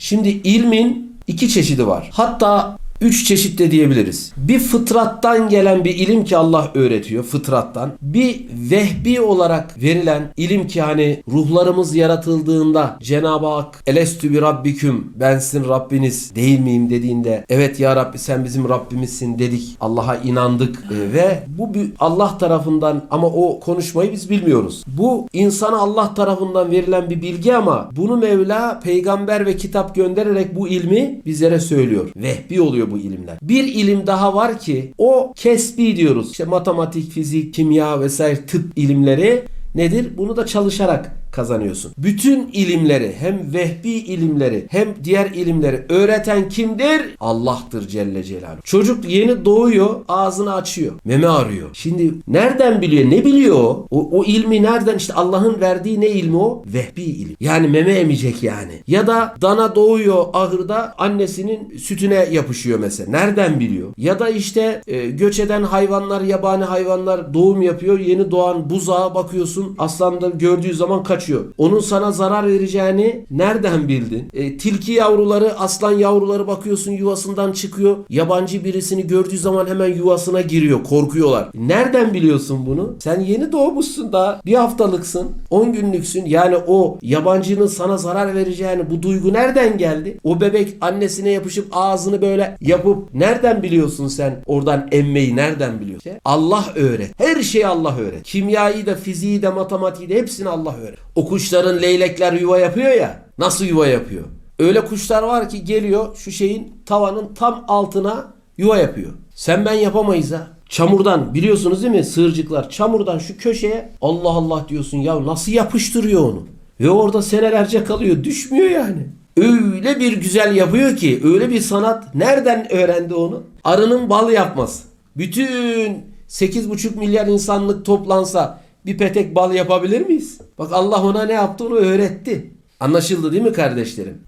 Şimdi ilmin iki çeşidi var. Hatta üç çeşit de diyebiliriz. Bir fıtrattan gelen bir ilim ki Allah öğretiyor fıtrattan. Bir vehbi olarak verilen ilim ki hani ruhlarımız yaratıldığında Cenab-ı Hak elestü bi rabbiküm ben sizin Rabbiniz değil miyim dediğinde evet ya Rabbi sen bizim Rabbimizsin dedik. Allah'a inandık Ee, ve bu bir Allah tarafından ama o konuşmayı biz bilmiyoruz. Bu insana Allah tarafından verilen bir bilgi ama bunu Mevla peygamber ve kitap göndererek bu ilmi bizlere söylüyor. Vehbi oluyor bu ilimler. Bir ilim daha var ki o kesbi diyoruz. İşte matematik, fizik, kimya vesaire tıp ilimleri nedir? Bunu da çalışarak kazanıyorsun. Bütün ilimleri hem vehbi ilimleri hem diğer ilimleri öğreten kimdir? Allah'tır Celle Celaluhu. Çocuk yeni doğuyor ağzını açıyor. Meme arıyor. Şimdi nereden biliyor? Ne biliyor o? O, o ilmi nereden? İşte Allah'ın verdiği ne ilmi o? Vehbi ilim. Yani meme emecek yani. Ya da dana doğuyor ahırda annesinin sütüne yapışıyor mesela. Nereden biliyor? Ya da işte e, göç eden hayvanlar, yabani hayvanlar doğum yapıyor. Yeni doğan buzağa bakıyorsun. Aslan da gördüğü zaman kaçıyor. Onun sana zarar vereceğini nereden bildin? E, tilki yavruları, aslan yavruları bakıyorsun yuvasından çıkıyor. Yabancı birisini gördüğü zaman hemen yuvasına giriyor. Korkuyorlar. Nereden biliyorsun bunu? Sen yeni doğmuşsun daha. Bir haftalıksın. 10 günlüksün. Yani o yabancının sana zarar vereceğini bu duygu nereden geldi? O bebek annesine yapışıp ağzını böyle yapıp nereden biliyorsun sen oradan emmeyi nereden biliyorsun? Allah öğret. Her şeyi Allah öğret. Kimyayı da fiziği de matematiği de hepsini Allah öğret. O kuşların leylekler yuva yapıyor ya. Nasıl yuva yapıyor? Öyle kuşlar var ki geliyor şu şeyin tavanın tam altına yuva yapıyor. Sen ben yapamayız ha. Çamurdan biliyorsunuz değil mi sığırcıklar çamurdan şu köşeye Allah Allah diyorsun ya nasıl yapıştırıyor onu. Ve orada senelerce kalıyor düşmüyor yani. Öyle bir güzel yapıyor ki öyle bir sanat nereden öğrendi onu? Arının bal yapması. Bütün 8,5 milyar insanlık toplansa bir petek bal yapabilir miyiz? Bak Allah ona ne yaptı onu öğretti. Anlaşıldı değil mi kardeşlerim?